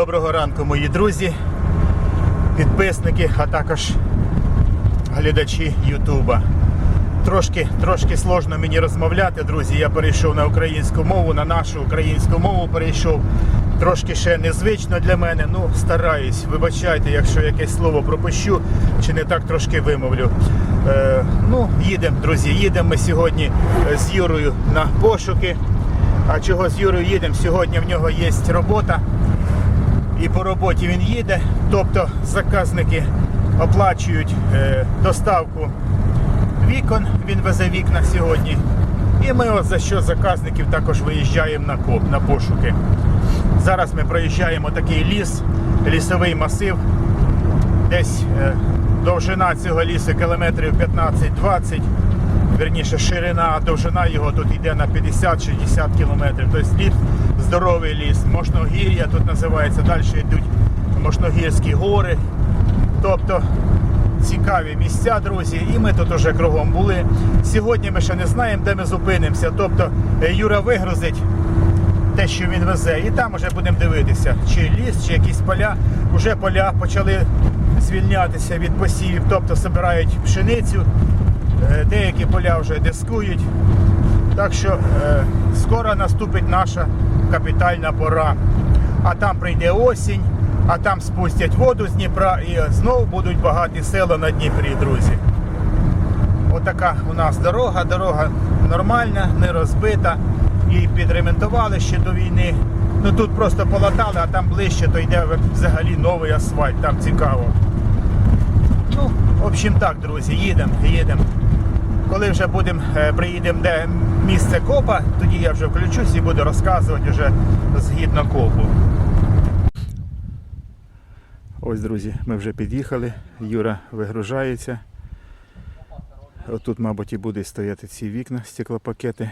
Доброго ранку, мої друзі, підписники, а також глядачі Ютуба. Трошки, трошки сложно мені розмовляти, друзі. Я перейшов на українську мову, на нашу українську мову перейшов. Трошки ще незвично для мене. Ну, стараюсь. Вибачайте, якщо якесь слово пропущу чи не так трошки вимовлю. Е, ну, їдемо, друзі, їдемо ми сьогодні е, з Юрою на пошуки. А чого з Юрою їдемо? Сьогодні в нього є робота і по роботі він їде. Тобто заказники оплачують е, доставку вікон, він везе вікна сьогодні. І ми от за що заказників також виїжджаємо на коп, на пошуки. Зараз ми проїжджаємо такий ліс, лісовий масив. Десь е, довжина цього лісу кілометрів 15-20. Верніше, ширина, довжина його тут йде на 50-60 кілометрів. Тобто ліс, здоровий ліс, Мошногір'я тут називається, далі йдуть Мошногірські гори. Тобто цікаві місця, друзі, і ми тут уже кругом були. Сьогодні ми ще не знаємо, де ми зупинимося. Тобто е, Юра вигрузить те, що він везе, і там вже будемо дивитися, чи ліс, чи якісь поля. Уже поля почали звільнятися від посівів, тобто збирають пшеницю, деякі поля вже дискують. Так що е, скоро наступить наша капітальна пора. А там прийде осінь, а там спустять воду з Дніпра і знову будуть багаті села на Дніпрі, друзі. Отака у нас дорога, дорога нормальна, не розбита. Її підремонтували ще до війни. Ну тут просто полатали, а там ближче то йде взагалі новий асфальт, там цікаво. Ну, в общем так, друзі, їдемо, їдемо. Коли вже будемо, е, приїдемо де місце копа, тоді я вже включусь і буду розказувати вже згідно копу. Ось, друзі, ми вже під'їхали. Юра вигружається. Отут, мабуть, і будуть стояти ці вікна, стеклопакети.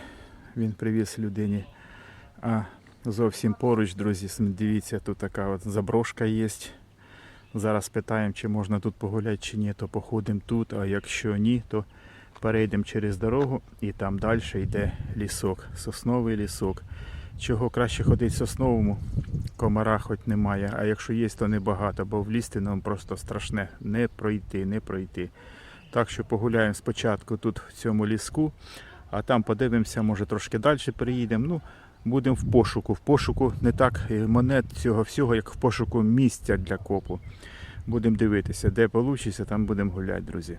Він привіз людині. А зовсім поруч, друзі, дивіться, тут така от заброшка є. Зараз питаємо, чи можна тут погуляти, чи ні, то походимо тут, а якщо ні, то перейдемо через дорогу і там далі йде лісок, сосновий лісок. Чого краще ходити сосновому, комара хоч немає, а якщо є, то небагато, бо влізти нам просто страшне. Не пройти, не пройти. Так що погуляємо спочатку тут в цьому ліску, а там подивимося, може трошки далі приїдемо. Ну, будемо в пошуку. В пошуку не так е, монет цього всього, як в пошуку місця для копу. Будемо дивитися, де вийде, там будемо гуляти, друзі.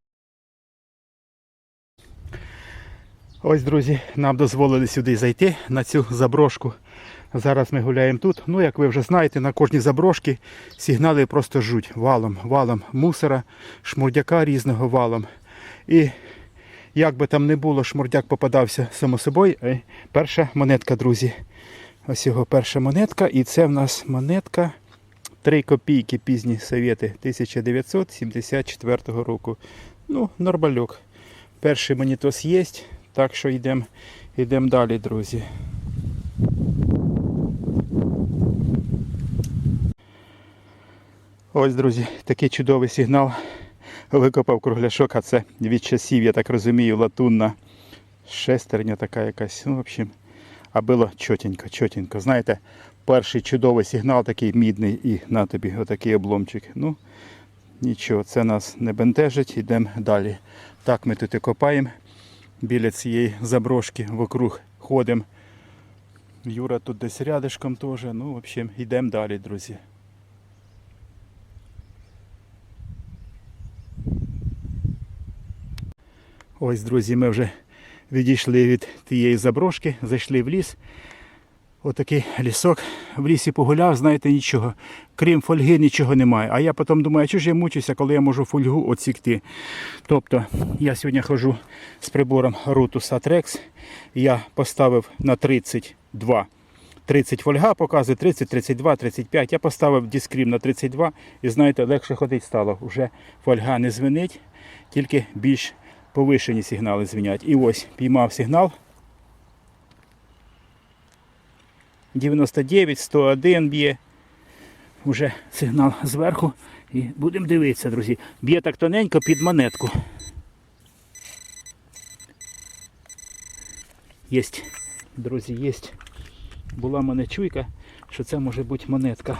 Ось, друзі, нам дозволили сюди зайти на цю заброшку. Зараз ми гуляємо тут. Ну, як ви вже знаєте, на кожній заброшці сигнали просто жуть валом, валом мусора, шмурдяка різного валом. І як би там не було, шмурдяк попадався само собою. Е, Перша монетка, друзі. Ось його перша монетка. І це в нас монетка 3 копійки пізні совєти 1974 року. Ну, нормальок. Перший монітос є, так що йдемо йдем далі, друзі. Ось, друзі, такий чудовий сигнал. Викопав кругляшок, а це від часів, я так розумію, латунна шестерня така якась. Ну, в общем, а було чотенько, чотенько. Знаєте, перший чудовий сигнал такий мідний і на тобі отакий обломчик. Ну, нічого, це нас не бентежить, йдемо далі. Так ми тут і копаємо біля цієї заброшки вокруг ходимо. Юра тут десь рядишком теж. Ну, в общем, йдемо далі, друзі. Ось, друзі, ми вже відійшли від тієї заброшки, зайшли в ліс. Отакий лісок. В лісі погуляв, знаєте, нічого. Крім фольги, нічого немає. А я потім думаю, чого ж я мучуся, коли я можу фольгу оцікти. Тобто я сьогодні ходжу з прибором Rutus Atrex. Я поставив на 32. 30 фольга показує, 30, 32, 35. Я поставив дискрім на 32 і знаєте, легше ходити стало. Вже фольга не звенить, тільки більш повишені сигнали дзвінять. І ось піймав сигнал. 99, 101 б'є. Уже сигнал зверху. І будемо дивитися, друзі. Б'є так тоненько під монетку. Єсть, друзі, єсть. Була мене чуйка, що це може бути монетка.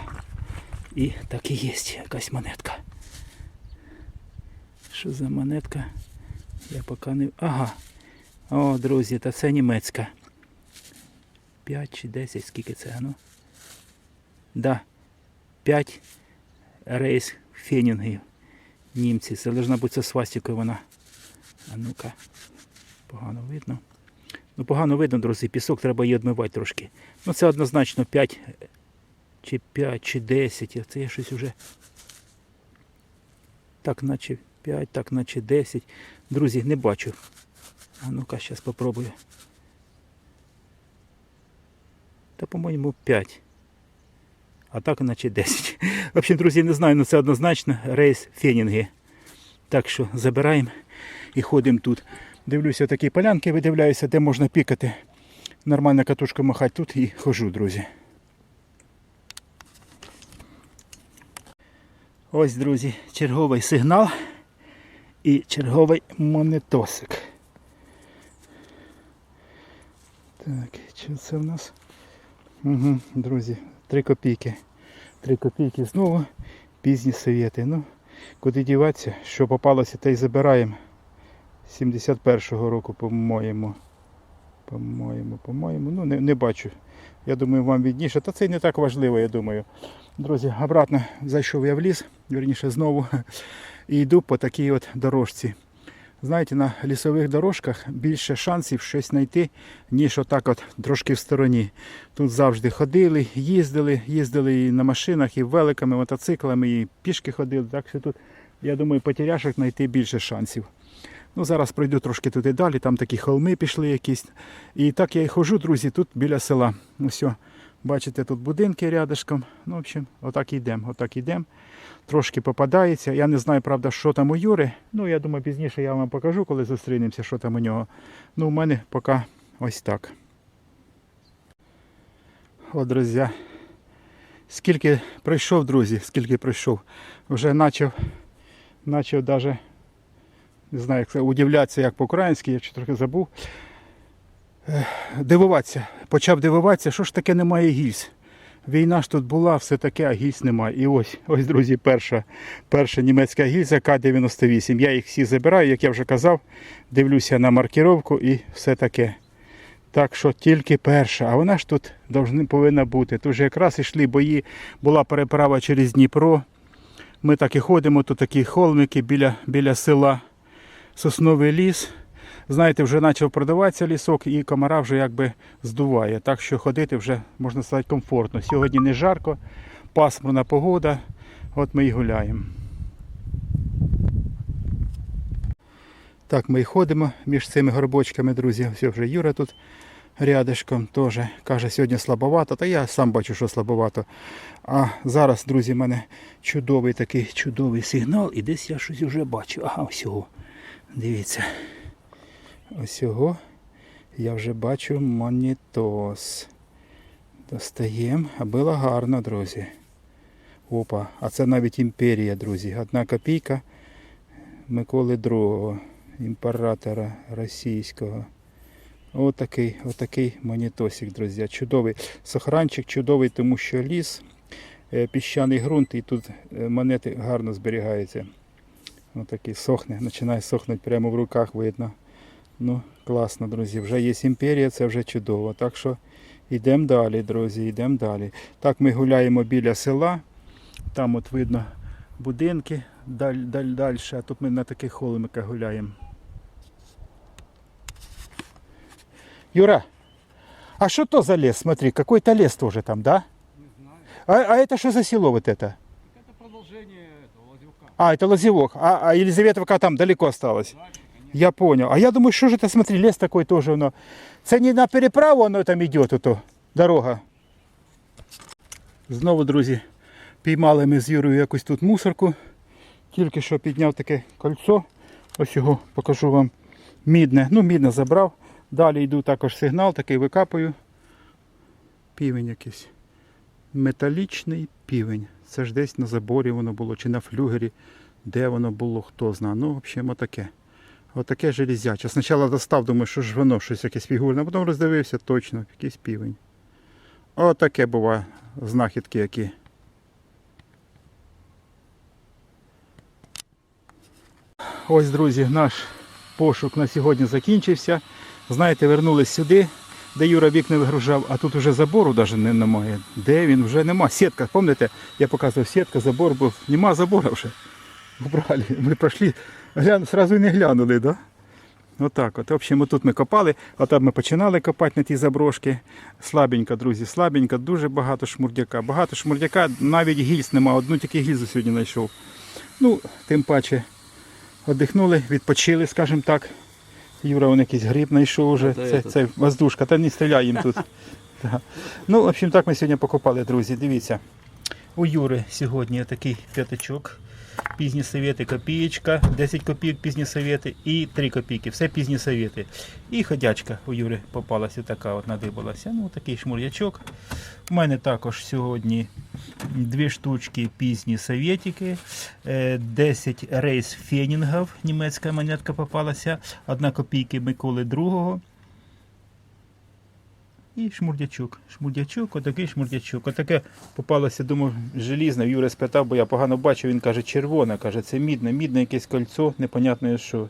І так і є якась монетка. Що за монетка? Я поки не. Ага. О, друзі, та це німецька. 5 чи 10, скільки це, ну? Да. 5 рейс фенінгів. Німці. Це должна бути це свастикою вона. А ну-ка. Погано видно. Ну, погано видно, друзі, пісок треба її відмивати трошки. Ну це однозначно 5 чи 5, чи 10. Це я щось уже. Так, наче 5, так, наче 10. Друзі, не бачу. А ну-ка, зараз спробую. Та, по-моєму, 5. А так, наче 10. В общем, друзі, не знаю, але це однозначно рейс Фенінги. Так що забираємо і ходимо тут. Дивлюся такі полянки, видивляюся, де можна пікати. Нормально катушку махати тут і хожу, друзі. Ось, друзі, черговий сигнал і черговий монетосик. Так, що це в нас? Угу, друзі, 3 копійки. 3 копійки знову. Пізні совєти. Ну, куди діватися, що попалося, те й забираємо. 71-го року, по-моєму. По-моєму, по-моєму. Ну, не, не бачу. Я думаю, вам відніше. Та це не так важливо, я думаю. Друзі, обратно зайшов я в ліс, вірніше знову, і йду по такій от дорожці. Знаєте, на лісових дорожках більше шансів щось знайти, ніж отак от трошки в стороні. Тут завжди ходили, їздили, їздили і на машинах, і великами, мотоциклами, і пішки ходили. Так що тут, я думаю, потеряшок знайти більше шансів. Ну, зараз пройду трошки туди далі, там такі холми пішли якісь. І так я і ходжу, друзі, тут біля села. Ось, бачите, тут будинки рядышком. Ну, в общем, отак йдемо, отак йдемо. Трошки попадається. Я не знаю, правда, що там у Юри. Ну, я думаю, пізніше я вам покажу, коли зустрінемося, що там у нього. Ну, у мене поки ось так. О, друзі. Скільки пройшов, друзі, скільки пройшов. Вже почав, почав даже не знаю, як це удивлятися, як по-українськи, я трохи забув. Дивуватися. Почав дивуватися, що ж таке немає гільз. Війна ж тут була, все таке, а гільз немає. І ось, ось, друзі, перша, перша німецька гільза К-98. Я їх всі забираю, як я вже казав, дивлюся на маркіровку і все таке. Так що тільки перша, а вона ж тут повинна бути. Тут же якраз йшли бої, була переправа через Дніпро. Ми так і ходимо, тут такі холмики біля, біля села сосновий ліс. Знаєте, вже почав продаватися лісок і комара вже якби здуває. Так що ходити вже, можна сказати, комфортно. Сьогодні не жарко, пасмурна погода. От ми і гуляємо. Так, ми і ходимо між цими горбочками, друзі. Все вже Юра тут рядишком теж каже, сьогодні слабовато, та я сам бачу, що слабовато. А зараз, друзі, в мене чудовий такий чудовий сигнал, і десь я щось вже бачу. Ага, ось його. Дивіться. Ось я вже бачу монітос. Достаємо. А було гарно, друзі. Опа, а це навіть імперія, друзі. Одна копійка Миколи II, імператора російського. Отакий, отакий монітосик, друзі. Чудовий. Сохранчик чудовий, тому що ліс, е, піщаний ґрунт і тут е, монети гарно зберігаються. Отакий сохне, починає сохнути прямо в руках видно. Ну, класно, друзі. Вже є імперія, це вже чудово. Так що йдемо далі, друзі, йдемо далі. Так, ми гуляємо біля села. Там от видно будинки даль, даль, далі, а тут ми на таких холмиках гуляємо. Юра, а что то за лес? Смотри, какой-то лес тоже там, да? Не знаю. А, а это что за село вот это? Это продолжение этого лазевка. А, это Лозевок. А, а Елизаветовка там далеко осталась. Дальше, конечно. Я понял. А я думаю, что же это, смотри, лес такой тоже, воно. Це не на переправу воно там идет, ото, дорога. Знову, друзі, піймали ми з Юрою якусь тут мусорку. Тільки що підняв таке кольцо. Ось його покажу вам. Мідне. Ну, мідне забрав. Далі йду також сигнал, такий викапую. Півень якийсь. Металічний півень. Це ж десь на заборі воно було, чи на флюгері. Де воно було, хто знає. Ну, в общем, отаке. Железяче. Спочатку достав, думаю, що ж воно щось якесь фігурне, а потім роздивився точно, якийсь півень. Отаке буває знахідки які. Ось, друзі, наш пошук на сьогодні закінчився. Знаєте, вернулись сюди, де Юра вікна вигружав, а тут вже забору навіть не- немає. Де він вже нема. Сітка, пам'ятаєте, я показував сітка, забор був. Нема забора вже. Убрали. Ми пройшли, гляну, сразу не глянули, да? Отак от. В общем, тут ми копали, а там ми починали копати на ті заброшки. Слабенько, друзі, слабенько, дуже багато шмурдяка. Багато шмурдяка, навіть гільз нема, одну тільки гільзу сьогодні знайшов. Ну, тим паче, віддихнули, відпочили, скажімо так. Юра, он якийсь гриб знайшов уже. Це Це, це воздушка, та не стріляй їм тут. Да. Ну, в общем, так ми сьогодні покопали, друзі. Дивіться. У Юри сьогодні такий п'ятачок. Пізні совєти копієчка, 10 копійок пізні совєти і 3 копійки. Все пізні совєти. І ходячка у Юри попалася така от надибалася. Ну, такий шмур'ячок. У мене також сьогодні дві штучки пізні совєтики, е, 10 рейс фенінгів, німецька монетка попалася, одна копійки Миколи II. І шмурдячок. Шмурдячок, отакий шмурдячок. Отаке попалося, думаю, желізне. Юра спитав, бо я погано бачив, він каже, червоне, каже, це мідне, мідне якесь кольцо, непонятно що.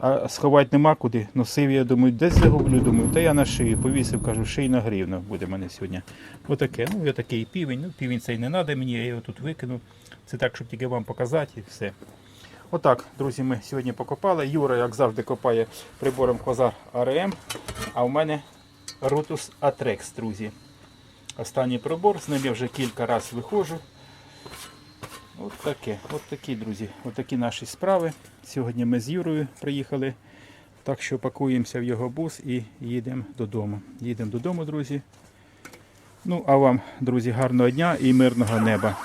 А сховати нема куди. Носив я, думаю, десь загублю, думаю, та я на шию повісив, кажу, шийна гривна буде в мене сьогодні. Отаке. Ну, я такий півень. Ну, півень цей не треба мені, я його тут викину. Це так, щоб тільки вам показати і все. Отак, друзі, ми сьогодні покопали. Юра, як завжди, копає прибором Квазар АРМ. А у мене Rutus Atrex, друзі. Останній прибор, з ним я вже кілька разів виходжу. От таке, от такі, друзі, от такі наші справи. Сьогодні ми з Юрою приїхали. Так що пакуємося в його бус і їдемо додому. Їдемо додому, друзі. Ну, а вам, друзі, гарного дня і мирного неба.